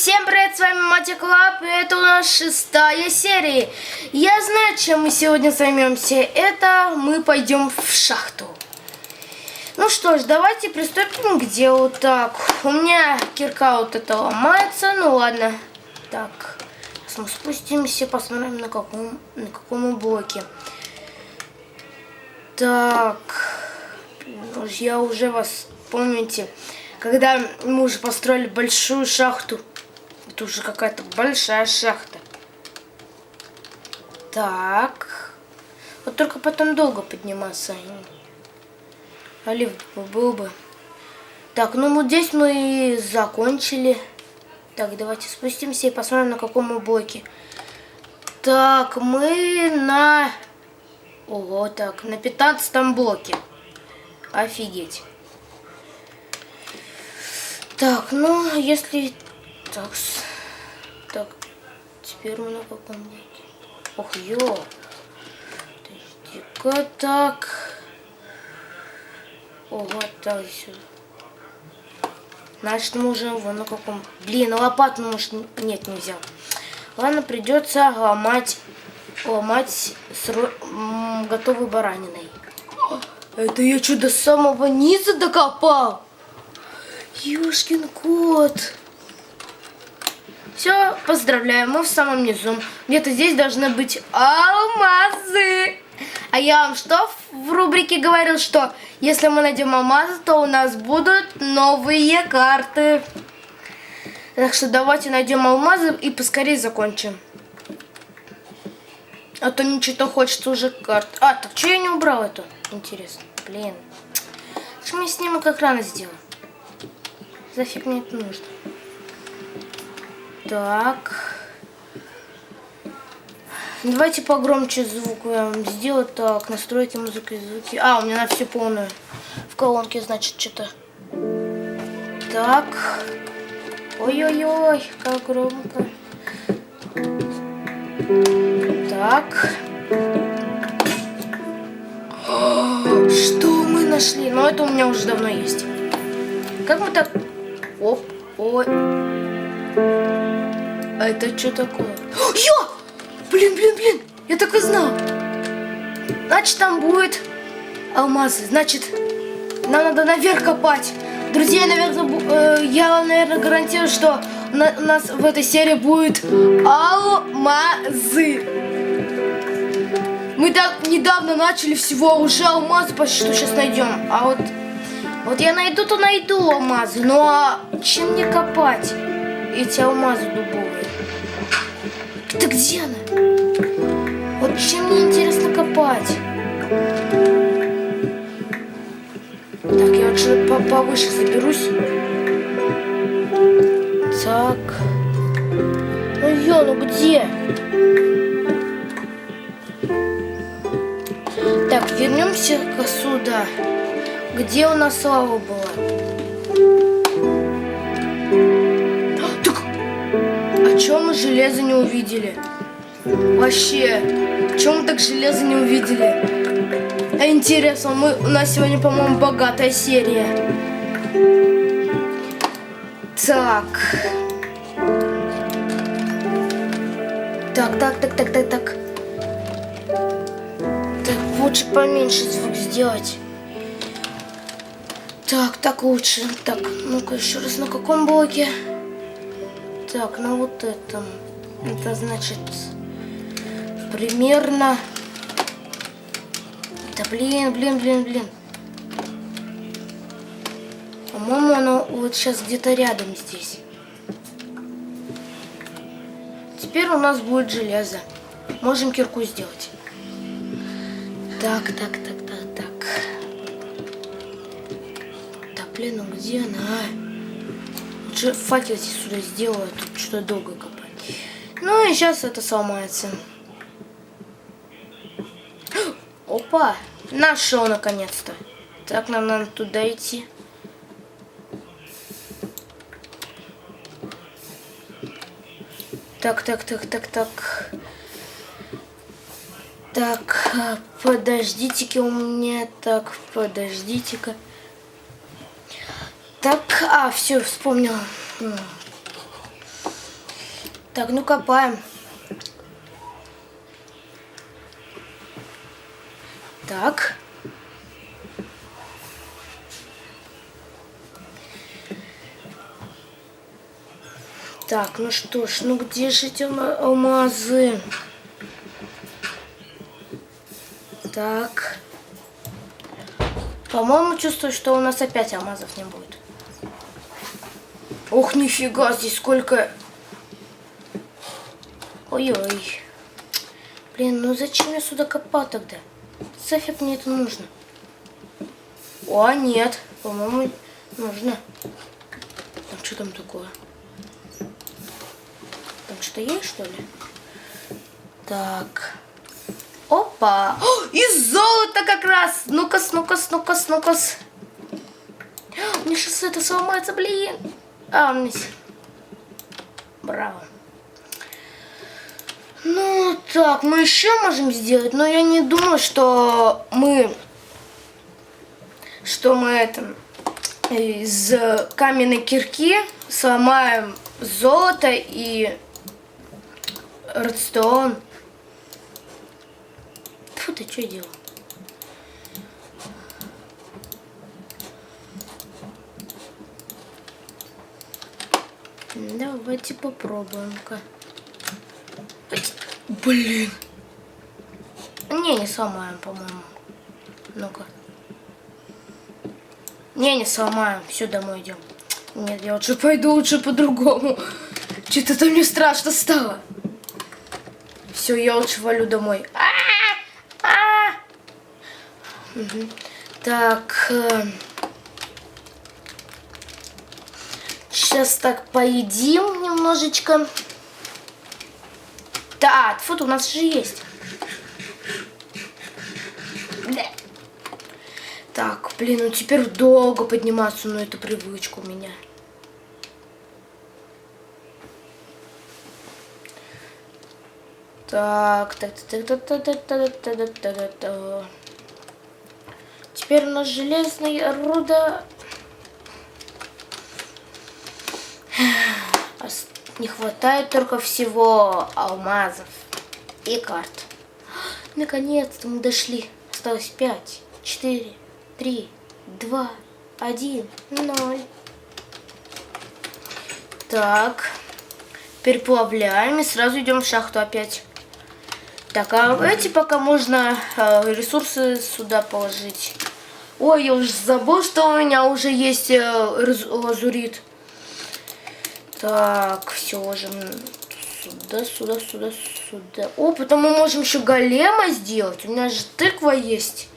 всем привет, с вами Матик Лап, и это у нас шестая серия. Я знаю, чем мы сегодня займемся. Это мы пойдем в шахту. Ну что ж, давайте приступим к делу. Так, у меня кирка вот эта ломается, ну ладно. Так, сейчас мы спустимся, посмотрим на каком, на каком блоке. Так, я уже вас, помните, когда мы уже построили большую шахту. Это уже какая-то большая шахта. Так. Вот только потом долго подниматься. А лифт был бы. Так, ну вот здесь мы закончили. Так, давайте спустимся и посмотрим, на каком мы блоке. Так, мы на... Ого, так, на 15 блоке. Офигеть. Так, ну, если... Так, теперь мы на каком блоке? Ох, ё. Подожди-ка, так. О, вот так сюда. Значит, мы уже вон на каком... Блин, лопату, может, нет, не взял. Ладно, придется ломать, ломать сро... готовой бараниной. Это я что, до самого низа докопал? Ёшкин кот. Все, поздравляю, мы в самом низу. Где-то здесь должны быть алмазы. А я вам что в рубрике говорил, что если мы найдем алмазы, то у нас будут новые карты. Так что давайте найдем алмазы и поскорее закончим. А то ничего хочется уже карт. А, так что я не убрал эту? Интересно. Блин. Что мне снимок экрана сделал? Зафиг мне это нужно. Так. Давайте погромче звук вам. Так, настройте музыку и звуки. А, у меня на все полное. В колонке, значит, что-то. Так. Ой-ой-ой, как громко. Так. Что мы нашли? Ну, это у меня уже давно есть. Как мы так... Оп, ой. А это что такое? Ё! Блин, блин, блин! Я так и знал. Значит, там будет алмазы. Значит, нам надо наверх копать. Друзья, наверное, э, я, наверное, гарантирую, что у нас в этой серии будет алмазы. Мы так недавно начали всего, уже алмазы почти что сейчас найдем. А вот, вот я найду, то найду алмазы. Ну а чем мне копать эти алмазы дубовые? Да где она? Вот чем мне интересно копать? Так, я лучше по- повыше заберусь. Так. Ну ё, ну где? Так, вернемся сюда. Где у нас лава была? Чё мы железо не увидели? Вообще, чем мы так железо не увидели? А интересно, мы, у нас сегодня, по-моему, богатая серия. Так. Так, так, так, так, так, так. Так, лучше поменьше звук сделать. Так, так лучше. Так, ну-ка еще раз, на каком блоке? Так, на вот этом. Это значит примерно... Да блин, блин, блин, блин. По-моему, оно вот сейчас где-то рядом здесь. Теперь у нас будет железо. Можем кирку сделать. Так, так, так, так, так. Да блин, ну где она? а? Лучше факел сюда сделаю, тут что-то долго копать. Ну и сейчас это сломается. Опа! Нашел наконец-то. Так, нам надо туда идти. Так, так, так, так, так. Так, подождите-ка у меня. Так, подождите-ка. Так, а, все, вспомнила. Так, ну копаем. Так. Так, ну что ж, ну где же эти алма- алмазы? Так. По-моему, чувствую, что у нас опять алмазов не будет. Ох, нифига, здесь сколько... Ой-ой. Блин, ну зачем я сюда копал тогда? Зафиг мне это нужно? О, нет, по-моему, нужно. Там что там такое? Там что есть, что ли? Так. Опа! О, из золота как раз! Ну-ка, ну-ка, ну-ка, ну-ка. Мне сейчас это сломается, блин. А, меня с- Браво. Ну, так, мы еще можем сделать, но я не думаю, что мы... Что мы это... Из каменной кирки сломаем золото и редстоун. Фу, ты что делал? Давайте попробуем-ка. Блин. Не, не сломаем, по-моему. Ну-ка. Не, не сломаем. Все, домой идем. Нет, я лучше пойду лучше по-другому. Что-то мне страшно стало. Все, я лучше валю домой. А! А! Мгм. Так. Сейчас так поедим немножечко. Да, фото у нас же есть. Да. Так, блин, ну теперь долго подниматься, но это привычка у меня. Так, так, так, так, так, так, так, так, так, так, так, так. Теперь у нас железная руда. Не хватает только всего алмазов и карт. Наконец-то мы дошли. Осталось пять, четыре, три, два, один, ноль. Так. Переплавляем и сразу идем в шахту опять. Так, а эти пока можно э, ресурсы сюда положить. Ой, я уже забыл, что у меня уже есть э, лазурит. Так, все ложим сюда, сюда, сюда, сюда. О, потом мы можем еще голема сделать. У меня же тыква есть.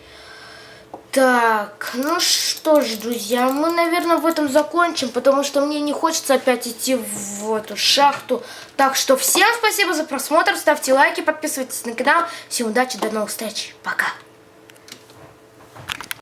Так, ну что ж, друзья, мы, наверное, в этом закончим, потому что мне не хочется опять идти в эту шахту. Так что всем спасибо за просмотр, ставьте лайки, подписывайтесь на канал. Всем удачи, до новых встреч, пока.